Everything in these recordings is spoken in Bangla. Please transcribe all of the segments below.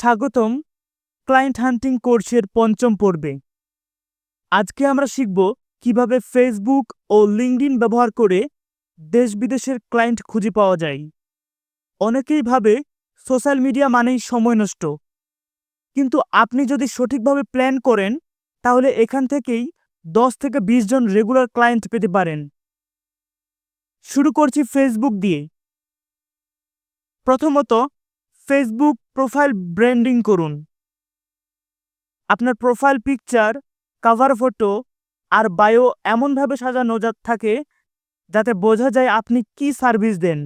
স্বাগতম ক্লায়েন্ট হান্টিং কোর্সের পঞ্চম পর্বে। আজকে আমরা শিখব কীভাবে ফেসবুক ও লিঙ্কডইন ব্যবহার করে দেশ বিদেশের ক্লায়েন্ট খুঁজে পাওয়া যায়। অনেকেই ভাবে সোশ্যাল মিডিয়া মানেই সময় নষ্ট। কিন্তু আপনি যদি সঠিকভাবে প্ল্যান করেন, তাহলে এখান থেকেই দশ থেকে বিশ জন রেগুলার ক্লায়েন্ট পেতে পারেন। শুরু করছি ফেসবুক দিয়ে। প্রথমত ফেসবুক প্রোফাইল ব্র্যান্ডিং করুন। আপনার প্রোফাইল পিকচার কাভার ফটো আর বায়ো এমনভাবে সাজানো যা থাকে যাতে বোঝা যায় আপনি কি সার্ভিস দেন।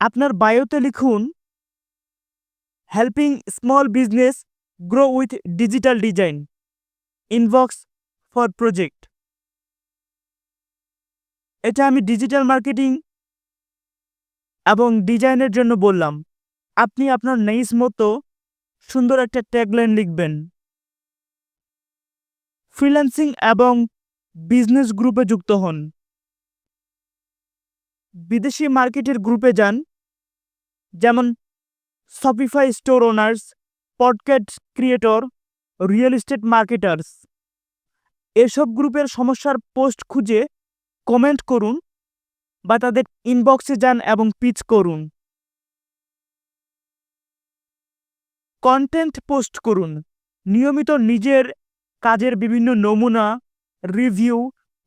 আপনার বায়োতে লিখুন helping small business grow with digital design inbox for project এটা আমি ডিজিটাল মার্কেটিং এবং ডিজাইনের জন্য বললাম, আপনি আপনার নেইস মতো সুন্দর একটা ট্যাগলাইন লিখবেন। ফ্রিল্যান্সিং এবং বিজনেস গ্রুপে যুক্ত হন। বিদেশি মার্কেটের গ্রুপে যান, যেমন Shopify store owners podcast creator real estate marketers এসব গ্রুপের সমস্যার পোস্ট খুঁজে কমেন্ট করুন। বা তাদের ইনবক্সে যান এবং পিচ করুন। কন্টেন্ট পোস্ট করুন। নিয়মিত নিজের কাজের বিভিন্ন নমুনা রিভিউ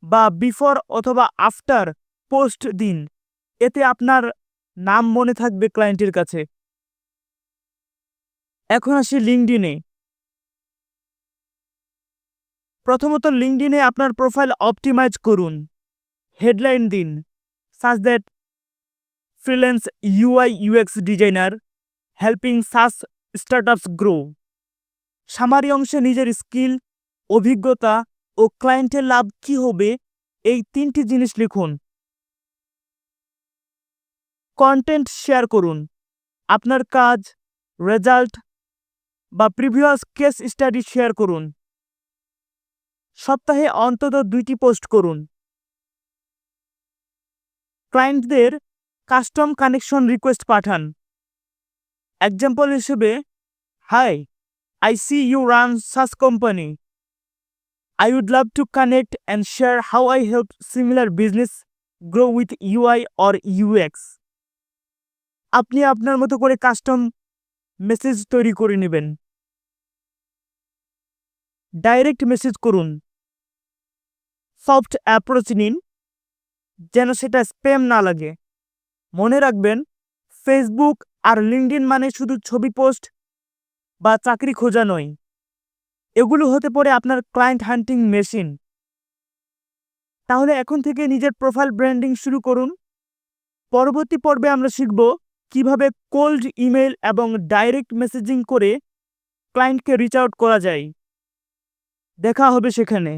বা বিফোর অথবা আফটার পোস্ট দিন। এতে আপনার নাম মনে থাকবে ক্লায়েন্টের কাছে। এখন আসি লিঙ্কডিনে প্রথমত লিঙ্কডিনে আপনার প্রোফাইল অপটিমাইজ করুন। হেডলাইন দিন। Says that freelance UI UX designer, helping SaaS startups grow. Summary অংশে নিজের স্কিল, অভিজ্ঞতা ও ক্লায়েন্টের লাভ কী হবে, এই তিনটি জিনিস লিখুন। কন্টেন্ট শেয়ার করুন। আপনার কাজ, রেজাল্ট বা প্রিভিয়াস কেস স্টাডি শেয়ার করুন। সপ্তাহে অন্তত দুইটি পোস্ট করুন। ক্লায়েন্টদের কাস্টম কানেকশন রিকোয়েস্ট পাঠান। এক্সাম্পল হিসেবে hi I see you run SaaS company I would love to connect and share how I help similar business grow with UI or UX আপনি আপনার মতো করে কাস্টম মেসেজ তৈরি করে নেবেন। ডাইরেক্ট মেসেজ করুন। সফট অ্যাপ্রোচ নিন। যেন সেটা স্প্যাম না লাগে। মনে রাখবেন ফেসবুক আর লিঙ্কডিন মানে শুধু ছবি পোস্ট বা চাকরি খোঁজা নয়। এগুলো হতে পারে আপনার ক্লায়েন্ট হান্টিং মেশিন তাহলে এখন থেকে নিজের প্রোফাইল ব্র্যান্ডিং শুরু করুন। পরবর্তী পর্বে আমরা শিখব কীভাবে কোল্ড ইমেল এবং ডাইরেক্ট মেসেজিং করে ক্লায়েন্টকে রিচ আউট করা যায়। দেখা হবে সেখানে।